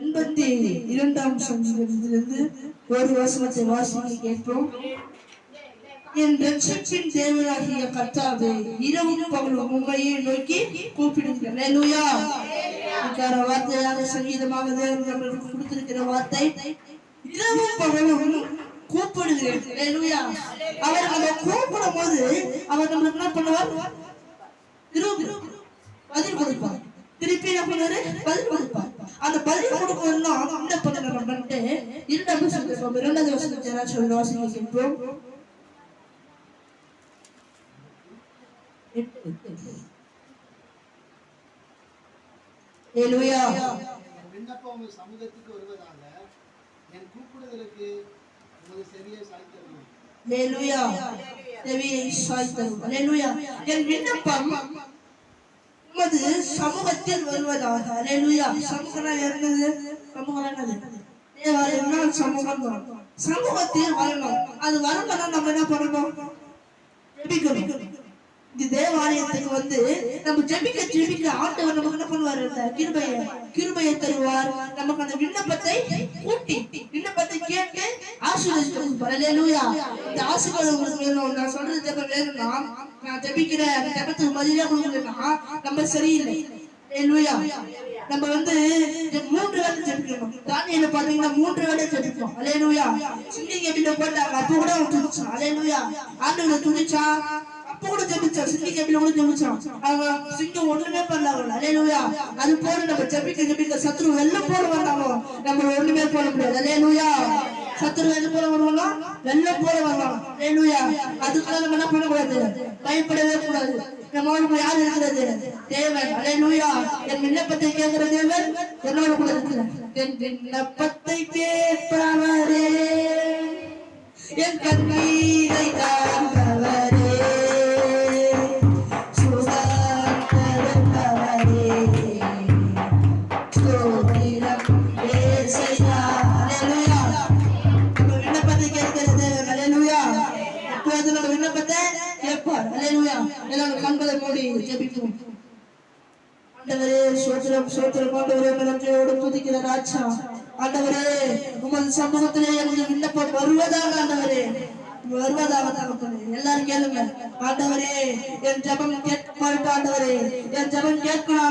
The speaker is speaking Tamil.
எண்பத்தி இரண்டாம் சங்கத்திலிருந்து ஒரு வசனத்தை வாசிக்க கேட்போம். என் ரட்சத்தின் தேவனாகிய கர்த்தாவே இரவும் பகலும் உண்மையை நோக்கி கூப்பிடுகிறேன் வார்த்தையாக சங்கீதமாக தேவன் நம்மளுக்கு கொடுத்திருக்கிற வார்த்தை. இரவும் பகலும் கூப்பிடுகிறேன் அவர் அதை கூப்பிடும் போது அவர் நம்மளுக்கு என்ன பண்ணுவார்? பதில் கொடுப்பார். திருப்பி என்ன பண்ணுவாரு? பதில் அந்த பதில் கொடுக்கணும்னா என்ன பண்ணணும் பண்ணிட்டு இரண்டாவது வசனம் இரண்டாவது வசனத்தை யாராச்சும் ஒரு வாசிக்க கேட்போம் ஏலுயா என் விண்ணப்பம் சமூகத்துக்கு வருவதாக என் கூப்பிடுதலுக்கு உமது செவியை ஏலுயா என் விண்ணப்பம் சமூகத்தில் வருவதாக. அல்லேலூயா சமூகம் என்னது சமூகம் என்னது தேவாலயம்னா சமூகம்? சமூகத்தில் வரணும். அது வரணும்னா நம்ம என்ன பண்ணணும்? இந்த தேவாலயத்துக்கு வந்து நம்ம ஜெபிக்க ஜெபிக்க ஆண்டவர் நமக்கு என்ன பண்ணுவார்? இந்த கிருபைய கிருபையை தருவார். நமக்கு அந்த விண்ணப்பத்தை கூட்டி விண்ணப்பத்தை கேட்டு ஆசீர்வதிச்சு அல்லேலூயா இந்த ஆசீர்வாதம் உங்களுக்கு வேணும். நான் சொல்றது ஜெபம் வேணும்னா நான் ஜெபிக்கிற அந்த ஜெபத்துக்கு பதிலா கொடுக்கலன்னா நம்ம சரியில்லை. அல்லேலூயா நம்ம வந்து மூன்று வேலை ஜெபிக்கணும். தானியில பாத்தீங்கன்னா மூன்று வேலை ஜெபிப்போம். அல்லேலூயா சிங்கிங்க வீட்டுல போட்டாங்க அப்போ கூட அவன் துடிச்சான் அல்லேலூயா ஆண்டவரை துணிச்சா அப்போ கூட ஜெபிச்சான். சிங்கிங்க வீட்டுல கூட ஜெபிச்சான். அவன் சிங்கம் ஒண்ணுமே பண்ணாங்க அல்லேலூயா அது போல நம்ம ஜெபிக்க ஜெபிக்க சத்ரு வெள்ளம் போல வந்தாலும் நம்ம ஒண்ணுமே போட முடியாது. அல்லேலூயா பத்து வெள்ளம் போல வருவாங்க வெள்ளம் போல வருவாங்க அதுக்குள்ள நம்ம என்ன பண்ணக்கூடாது? பயப்படவே கூடாது. நம்மளோட யார் இருக்கிறது? தேவன். அல்லேலூயா என் விண்ணப்பத்தை கேட்கிற தேவன் என்னோட கூட இருக்கிறார். என் விண்ணப்பத்தை கேட்பவரே. என் கண்ணீரை தான் விண்ணப்பத்தை கேட்பார் அல்லேலூயா எல்லாரும் கண்களை மூடி ஜெபிப்போம். ஆண்டவரே சோத்திரம் சோத்திரம். ஆண்டவரே நன்றியோடு துதிக்கிற ராஜா. ஆண்டவரே உமது சமூகத்திலே எனது விண்ணப்பம் வருவதாக ஆண்டவரே. வருவதாக தகப்பனே எல்லாரும் கேளுங்க. ஆண்டவரே என் ஜபம் கேட்கப்பட்ட ஆண்டவரே. என் ஜபம் கேட்கணும்